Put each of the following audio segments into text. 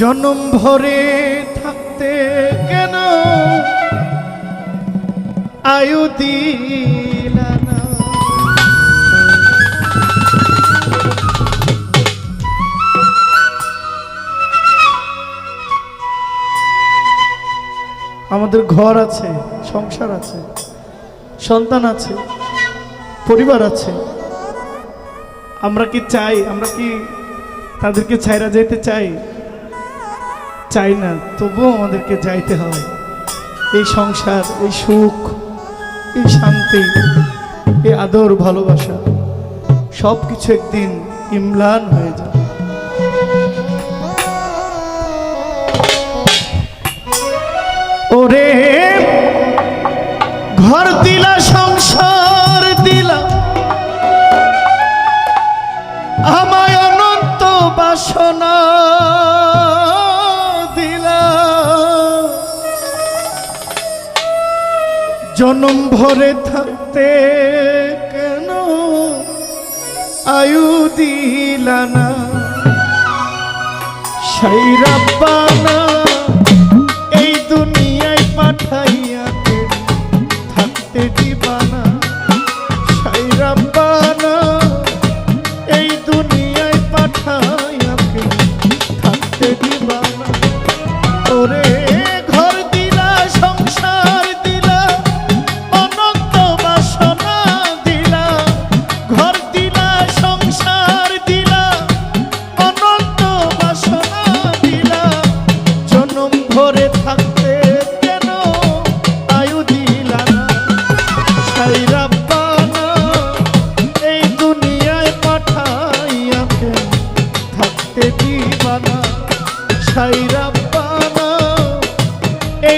জনম ভরে থাকতে কেন? আয়ু আমাদের ঘর আছে, সংসার আছে, সন্তান আছে, পরিবার আছে। আমরা কি চাই? আমরা কি তাদেরকে ছাইরা যেতে চাই? চাই না, তবুও আমাদেরকে যাইতে হয় এই সংসার, এই সুখ, এই শান্তি, এই আদর, ভালোবাসা সব কিছু একদিন ইমলান হয়ে যায় ওরে, ঘর দিলা সংসার। জনম ভরে থাকতে কেন? আয়ু দিলানা সেই রাব্বানা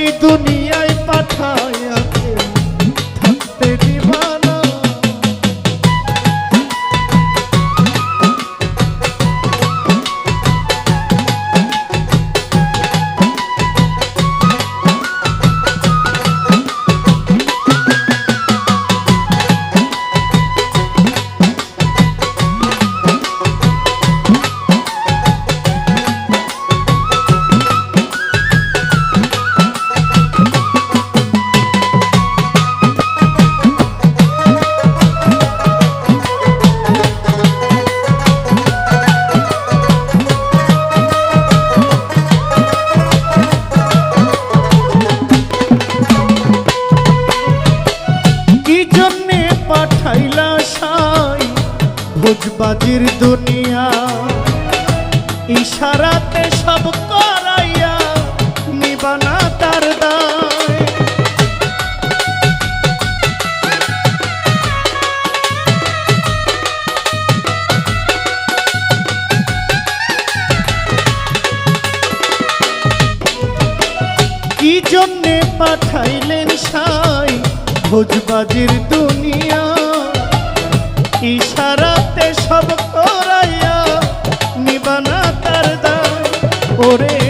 এই দুনিয়ায় পাঠাইয়াকে ভোজবাজির দুনিয়া। ইশারাতে সব করাইয়া নিবানা তার দায়। কি জন্যে পাঠাইলেন সাই? ভোজবাজির দুনিয়া। সব করাইয়া নিবানা তার দায় ওরে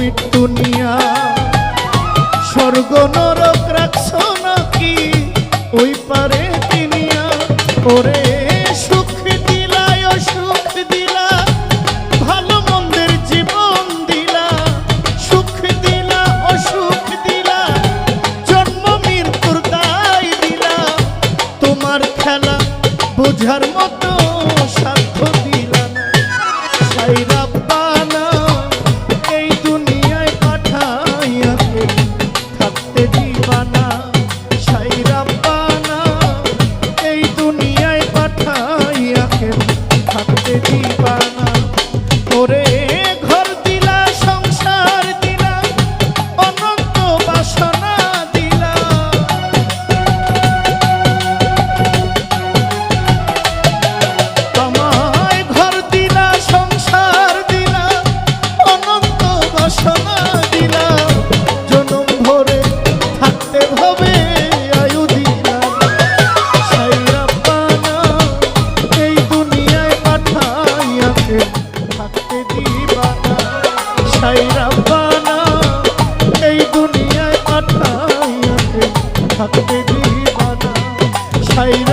বোঝার মতো সারা ঠিকানা এই দুনিয়ায় পাঠাইয়াতে থাকবে দিবানা সাইরা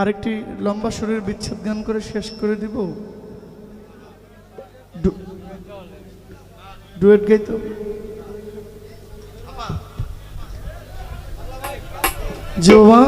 আরেকটি লম্বা শরীর বিচ্ছেদ জ্ঞান করে শেষ করে দিব। ডুয়েট গাইতো জোয়া